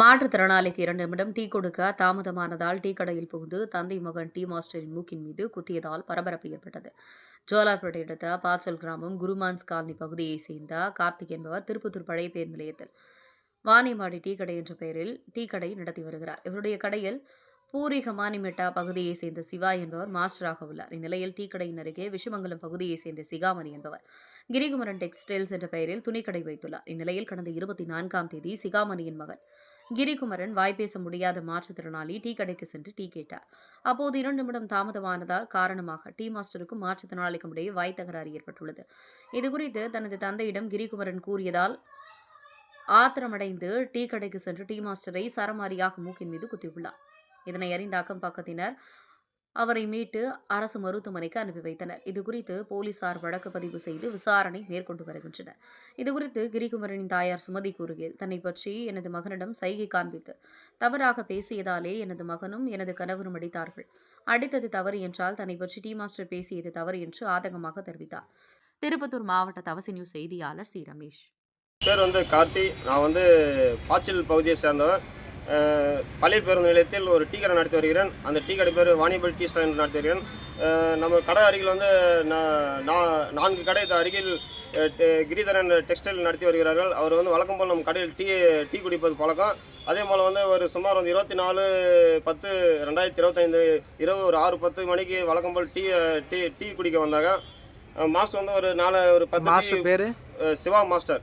மாற்றுத்திறனாளிக்கு இரண்டு நிமிடம் டீ கொடுக்க தாமதமானதால் டீ கடையில் புகுந்து தந்தை மகன் டீ மாஸ்டரின் மூக்கின் மீது குத்தியதால் பரபரப்பு ஏற்பட்டது. ஜோலார்பேட்டை அடுத்த பாச்சல் கிராமம் குருமான்ஸ் காலனி பகுதியை சேர்ந்த கார்த்திக் என்பவர் திருப்பத்தூர் பழைய பேருந்து நிலையத்தில் வாணிமாடி டீ கடை என்ற பெயரில் டீ கடை நடத்தி வருகிறார். இவருடைய கடையில் பூரி ஹமானிமெட்டா பகுதியை சேர்ந்த சிவா என்பவர் மாஸ்டராக உள்ளார். இந்நிலையில் டீ கடையின் அருகே விஷமங்கலம் பகுதியை சேர்ந்த சிகாமணி என்பவர் கிரிகுமரன் டெக்ஸ்டைல்ஸ் என்ற பெயரில் துணிக்கடை வைத்துள்ளார். இந்நிலையில் கடந்த இருபத்தி நான்காம் தேதி சிகாமணியின் மகன் கிரிகுமரன் வாய்ப்பேச முடியாத மாற்றுத்திறனாளி டீ கடைக்கு சென்று டீ கேட்டார். அப்போது இரண்டு நிமிடம் தாமதமானதால் காரணமாக டீ மாஸ்டருக்கும் மாற்றுத்திறனாளிக்கும் இடையே வாய் தகராறு ஏற்பட்டுள்ளது. இதுகுறித்து தனது தந்தையிடம் கிரிகுமரன் கூறியதால் ஆத்திரமடைந்து டீ கடைக்கு சென்று டீ மாஸ்டரை சரமாரியாக மூக்கின் மீது குத்தியுள்ளார். இதனை அறிந்த அக்கம் பக்கத்தினர் அவரை மீட்டு அரசு மருத்துவமனைக்கு அனுப்பி வைத்தனர். இதுகுறித்து போலீசார் வழக்கு பதிவு செய்து விசாரணை மேற்கொண்டு வருகின்றனர். இதுகுறித்து கிரிகுமரனின் தாயார் சுமதி கூறுகையில் தன்னை பற்றி எனது மகனிடம் சைகை காண்பித்து தவறாக பேசியதாலே எனது மகனும் எனது கணவரும் அடித்தார்கள். அடித்தது தவறு என்றால் தன்னை பற்றி டி மாஸ்டர் பேசியது தவறு என்று ஆதங்கமாக தெரிவித்தார். திருப்பத்தூர் மாவட்ட தவசி நியூஸ் செய்தியாளர் சி. ரமேஷ். பேர் வந்து கார்த்தி. நான் வந்து பாச்சில் பகுதியை சேர்ந்தவன். பழைய பேருந்து நிலையத்தில் ஒரு டீ கடை நடத்தி வருகிறேன். அந்த டீ கடை பேர் வாணிபடி டீ ஸ்டாண்ட் நடத்தி வருகிறேன். நம்ம கடை அருகில் வந்து நான்கு கடை அருகில் கிரிதரன் டெக்ஸ்டைல் நடத்தி வருகிறார்கள். அவர் வந்து வழக்கம் போல் நம்ம கடையில் டீ டீ குடிப்பது பழக்கம். அதே போல் வந்து ஒரு சுமார் வந்து இருபத்தி நாலு பத்து ரெண்டாயிரத்தி இருபத்தைந்து இரவு ஒரு ஆறு பத்து மணிக்கு வழக்கம் போல் டீ டீ டீ குடிக்க வந்தாங்க. மாஸ்டர் வந்து ஒரு நாலு ஒரு பத்து பேரு? Siva master.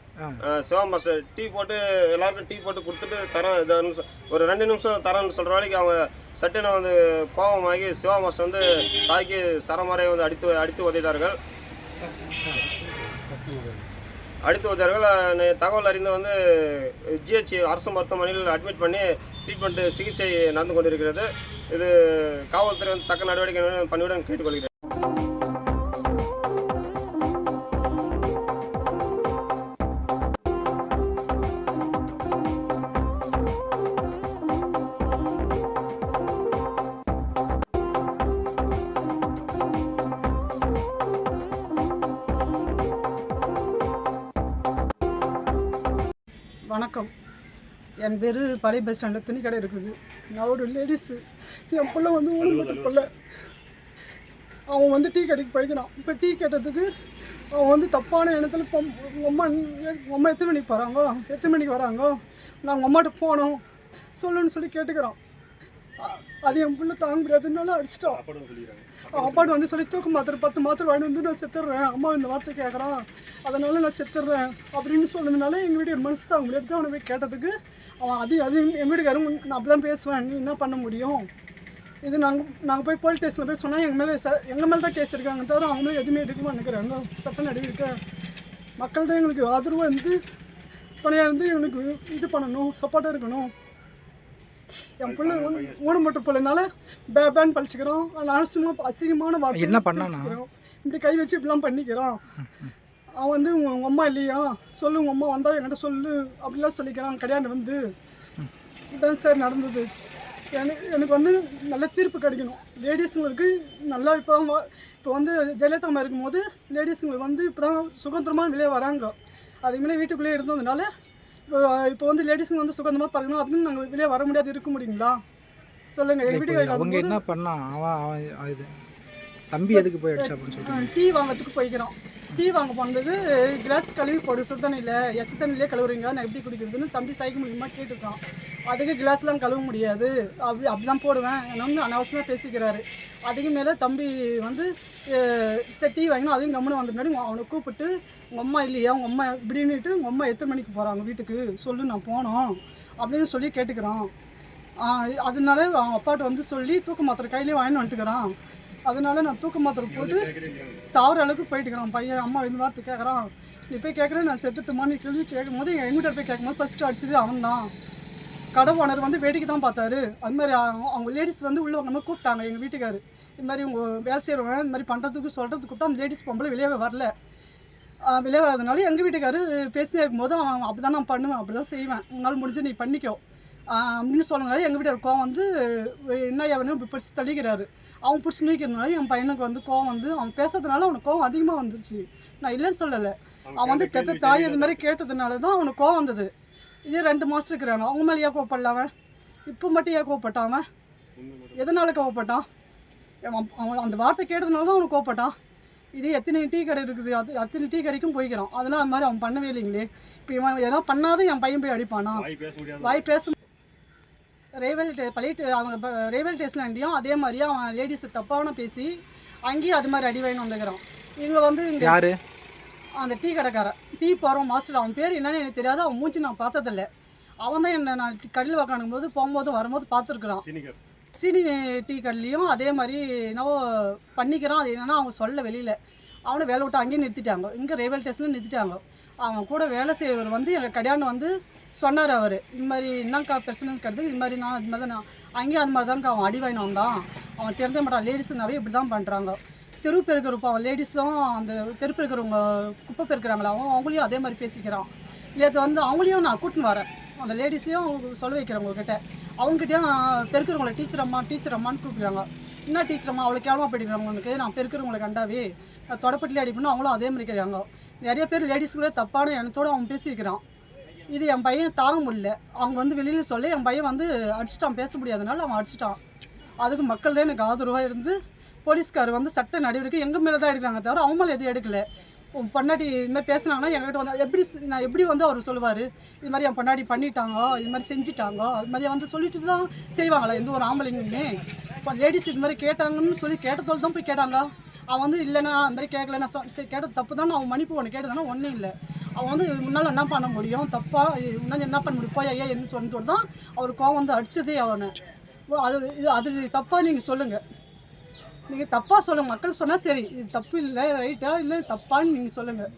Siva master tea போட்டு எல்லாருக்கும் டீ போட்டு கொடுத்துட்டு தரேன். இதை நிமிஷம் ஒரு ரெண்டு நிமிஷம் தரேன்னு சொல்கிற வரைக்கும் அவங்க சட்டுன்னு வந்து கோபமாகி சிவா மாஸ்டர் வந்து தாக்கி சரமாரை வந்து அடித்து அடித்து உதைத்தார்கள். அடித்து உதைத்தார்கள். தகவல் அறிந்து வந்து ஜிஹெச் அரசு மருத்துவமனையில் அட்மிட் பண்ணி ட்ரீட்மெண்ட் சிகிச்சை நடந்து கொண்டிருக்கிறது. இது காவல்துறை வந்து தக்க நடவடிக்கை பண்ணிவிட கேட்டுக்கொள்கிறேன். வணக்கம். என் பேர் பழைய பஸ் ஸ்டாண்டில் துணி கடை இருக்குது. நான் ஒரு லேடிஸு என் பிள்ளை வந்து ஊனப்பட்ட பிள்ளை. அவன் வந்து டீ கடைக்கு போய்க்கிறான். இப்போ டீ கேட்டதுக்கு அவன் வந்து தப்பான உங்கள் அம்மா அம்மா எத்தனை மணிக்கு வராங்க? எத்தனை மணிக்கு வராங்க? நான் உங்கள் அம்மாட்ட போனோம் சொல்லுன்னு சொல்லி கேட்டுக்கிறான். அது என் பிள்ளை தாங்க முடியாதுனால அடிச்சிட்டான் அப்பாட்டு வந்து சொல்லி தூக்க மாத்திரை பத்து மாத்திரை வாங்கிட்டு வந்து நான் செத்துடுறேன். அம்மா இந்த வார்த்தை கேட்குறான் அதனால நான் செத்துடுறேன் அப்படின்னு சொன்னதுனால எங்கள் வீட்டு மனசு தாங்க முடியாது. அவனை போய் கேட்டதுக்கு அவன் அது அது எங்கள் வீட்டுக்காரன் நான் அப்படி தான் பேசுவேன். நீ என்ன பண்ண முடியும்? இது நாங்கள் நாங்கள் போய் போலீஸ் ஸ்டேஷனில் போய் சொன்னால் எங்கள் மேலே எங்கள் மேலே தான் கேஸ் எடுக்காங்க தவிர அவங்க மேலே எதுவுமே எடுக்க மாட்டேங்கிறாங்க சட்ட நடவடிக்கை மக்கள் தான் எங்களுக்கு ஆதரவாக இருந்து துணையாக இருந்து எங்களுக்கு இது பண்ணணும் சப்போர்ட்டாக இருக்கணும். என் பிள்ளை வந்து ஊனப்பட்ட பிள்ளைனால பே பேன் பழிச்சுக்கிறோம். நான் சும்மா அசிங்கமான வார்த்தை என்ன? பேசிக்கிறோம். இப்படி கை வச்சு இப்படிலாம் பண்ணிக்கிறான் அவன் வந்து உங்க உங்க அம்மா இல்லையா? சொல்லு உங்க அம்மா வந்தா என்கிட்ட சொல்லு அப்படிலாம் சொல்லிக்கிறான். கல்யாணம் வந்து. இதான் சார் நடந்தது. எனக்கு எனக்கு வந்து நல்ல தீர்ப்பு கிடைக்கணும். லேடிஸுங்களுக்கு நல்லா இப்போ இப்போ வந்து ஜெயலலிதா அம்மா இருக்கும்போது லேடிஸுங்களுக்கு வந்து இப்போ தான் சுதந்திரமாக வெளியே வராங்க. அதுக்கு முன்னே வீட்டுக்குள்ளேயே இருந்ததுனால இப்போ வந்து லேடிஸுங்க வந்து சுதந்திரமாக பாருங்கணும் அதுக்கு நாங்கள் வெளியே வர முடியாது. இருக்க முடியுங்களா? சொல்லுங்கள் எங்கள் வீட்டுக்கு அவங்க என்ன பண்ணான் அவன் அவன் இது தம்பி எதுக்கு போய் அடிச்சா அப்படின்னு சொல்லிட்டு டீ வாங்கிறதுக்கு போய்க்கிறோம். டீ வாங்க போனது கிளாஸ் கழுவி போடு சுடு தண்ணியில் எச்ச தண்ணியிலே கழுவுறீங்க நான் எப்படி குடிக்கிறதுன்னு தம்பி சைக்கிள் மூலியமாக கேட்டுருக்கான். அதுக்கு கிளாஸ்லாம் கழுவ முடியாது. அப்படி அப்படி தான் போடுவேன் என்ன வந்து அனாவசியமாக பேசிக்கிறாரு. அதுக்கு மேலே தம்பி வந்து சரி டீ வாங்கினா அதையும் கம்முன்னு வந்த முன்னாடி அவனை கூப்பிட்டு உங்கள் அம்மா இல்லையா? உங்கள் அம்மா இப்படின்னுட்டு உங்கள் அம்மா எத்தனை மணிக்கு போகிறாங்க வீட்டுக்கு? சொல்லு நான் போனோம். அப்படின்னு சொல்லி கேட்டுக்கிறான். அதனால அவன் அப்பாட்ட வந்து சொல்லி தூக்க மாத்திரை கையிலே வாங்கின்னு வந்துட்டுக்கிறான். அதனால நான் தூக்க மாத்திரை போட்டு சாவர அளவுக்கு போயிட்டுக்கிறான். பையன் அம்மா இந்த வார்த்தை கேட்குறான் நீ போய் கேட்குறேன் நான் செத்துட்டுமான்னு கேள்வி கேட்கும் போது எங்கள் வீட்டை போய் கேட்கும்போது ஃபஸ்ட்டு அடிச்சது அவன் தான் கடை ஓனர் வந்து வேடிக்கை தான் பார்த்தாரு. அது மாதிரி அவங்க லேடிஸ் வந்து உள்ளே நம்ம கூப்பிட்டாங்க எங்கள் வீட்டுக்காரு. இது மாதிரி உங்கள் வேலை செய்கிறவங்க இந்த மாதிரி பண்ணுறதுக்கு சொல்கிறதுக்கு கூப்பிட்டா அந்த லேடிஸ் பொம்பளை வெளியே வரல. வெளியே வராதனால எங்கள் வீட்டுக்காரு பேசினே இருக்கும்போது அவன் அப்படி தான் நான் பண்ணுவேன் அப்படி தான் செய்வேன். உன்னால் முடிஞ்சு நீ பண்ணிக்கோ. அப்படின்னு சொன்னதுனால எங்கள் வீட்டுக்கார கோவம் வந்து என்ன இப்படி பிடிச்சி தள்ளிக்கிறாரு. அவன் பிடிச்சி நீக்கிறதுனால என் பையனுக்கு வந்து கோவம் வந்து அவன் பேசுறதுனால அவனுக்கு கோவம் அதிகமாக வந்துருச்சு. நான் இல்லைன்னு சொல்லலை. அவன் வந்து பெத்த தாய் இது மாதிரி கேட்டதுனால தான் அவனுக்கு கோவம் வந்தது. இதே ரெண்டு மாஸ்டர் இருக்கிறாங்க அவங்க மேலே ஏன் கோவப்படல அவன்? இப்போ மட்டும் ஏன் கோவப்பட்டான் எதனால கோவப்பட்டான்? அவன் அந்த வார்த்தை கேட்டதுனால தான் அவனுக்கு கோவப்பட்டான். இதே எத்தனை டீ கடை இருக்குது அது அத்தனை டீ கடைக்கும் போய்க்கிறான். அதெல்லாம் அது மாதிரி அவன் பண்ணவே இல்லைங்களே. இப்போ இவன் எதனா பண்ணாதான் என் பையன் போய் அடிப்பானா? வாய் பேச ரேவல் டே பழைய அவங்க ரேவல் டேஸ்லாண்டையும் அதே மாதிரியே அவன் லேடிஸை தப்பான பேசி அங்கேயும் அது மாதிரி அடி வாங்கி வந்துக்கிறான். இங்கே வந்து இங்கே யாரு? அந்த டீ கடைக்காரன் டீ போகிறோம் மாஸ்டர் அவன் பேர் என்னன்னு எனக்கு தெரியாது. அவன் மூஞ்சி நான் பார்த்ததில்ல. அவன் தான் என்ன நான் கடையில் உக்காணும் போது போகும்போது வரும்போது பார்த்துருக்குறான். சீனி டீ கடையிலையும் அதே மாதிரி என்னவோ பண்ணிக்கிறான். அது என்னன்னா அவங்க சொல்ல வெளியில். அவனை வேலை விட்டு அங்கேயே நிறுத்திட்டாங்க. இங்கே ரயில்வே ஸ்டேஷனில் நிறுத்திட்டாங்க. அவன் கூட வேலை செய்கிறவர் வந்து எங்கள் கல்யாணம் வந்து சொன்னார் அவர். இது மாதிரி என்னக்கா பிரச்சனை கிடையாது இது மாதிரி நான் இது மாதிரி தான் நான் அங்கேயும் அது மாதிரி தான்க்கா அவன் அடி வாங்கினு வந்தான். அவன் திறந்த மாட்டான் லேடிஸுனாவே இப்படி தான் பண்ணுறாங்க தெரு பெருக்கிறப்ப அவன் லேடிஸும் அந்த தெரு பெருக்கிறவங்க குப்பை பெருக்கிறாங்களா அவன் அவங்களையும் அதே மாதிரி பேசிக்கிறான். நேற்று வந்து அவங்களையும் நான் கூட்டின்னு வரேன். அந்த லேடிஸையும் சொல்ல வைக்கிறவங்கக்கிட்ட அவங்ககிட்டயும் பெருக்கிறவங்கள டீச்சர் அம்மா டீச்சர் அம்மான்னு கூப்பிடுறாங்க. என்ன டீச்சர் அம்மா அவ்வளோ கேவலமாக படிக்கிறாங்க உனக்கு நான் பெருக்கிறவங்களை கண்டாவே நான் தொடப்பட்டிலே அடிப்பணும் அவங்களும் அதே மாதிரி கேட்குறாங்க நிறைய பேர் லேடிஸுங்களே தப்பான எண்ணத்தோடு அவன் பேசியிருக்கிறான். இது என் பையன் தாங்க முடியல. அவங்க வந்து வெளியில் சொல்ல என் பையன் வந்து அடிச்சிட்டான் பேச முடியாதனால அவன் அடிச்சிட்டான். அதுக்கு மக்கள் தான் எனக்கு ஆதரவாக இருந்து போலீஸ்கார் வந்து சட்ட நடவடிக்கை எங்கள் மேலே தான் எடுக்கிறாங்க தவிர அவங்க மேலே எதுவும் எடுக்கல. உன் பொண்டாட்டி இதுமாதிரி பேசுனாங்கன்னா எங்ககிட்ட வந்து எப்படி நான் எப்படி வந்து அவர் சொல்லுவார்? இது மாதிரி என் பொண்டாட்டி பண்ணிட்டாங்க இது மாதிரி செஞ்சுட்டாங்க அது மாதிரி வந்து சொல்லிட்டு தான் செய்வாங்களா? எந்த ஒரு ஆம்பளைங்களுமே. இப்போ லேடிஸ் இது மாதிரி கேட்டாங்கன்னு சொல்லி கேட்டதோடு தான் போய் கேட்டாங்க. அவன் வந்து இல்லைண்ணா அந்த மாதிரி கேட்கல. நான் சொ- சரி கேட்டது தப்பு தான். அவன் மன்னிப்பு ஒன்று கேட்டதுனா ஒன்றும் இல்லை. அவன் வந்து முன்னால் என்ன பண்ண முடியும்? தப்பாக முன்னாடி என்ன பண்ண முடியும்? போய் ஐயா என்ன சொன்னதோடு தான் அவர் கோவம் வந்து அடித்ததே அவனை. அது இது அது தப்பாக நீங்கள் சொல்லுங்கள் நீங்கள் தப்பாக சொல்லுங்கள் மக்கள் சொன்னால் சரி இது தப்பு இல்லை ரைட்டா? இல்லை தப்பான்னு நீங்கள் சொல்லுங்கள்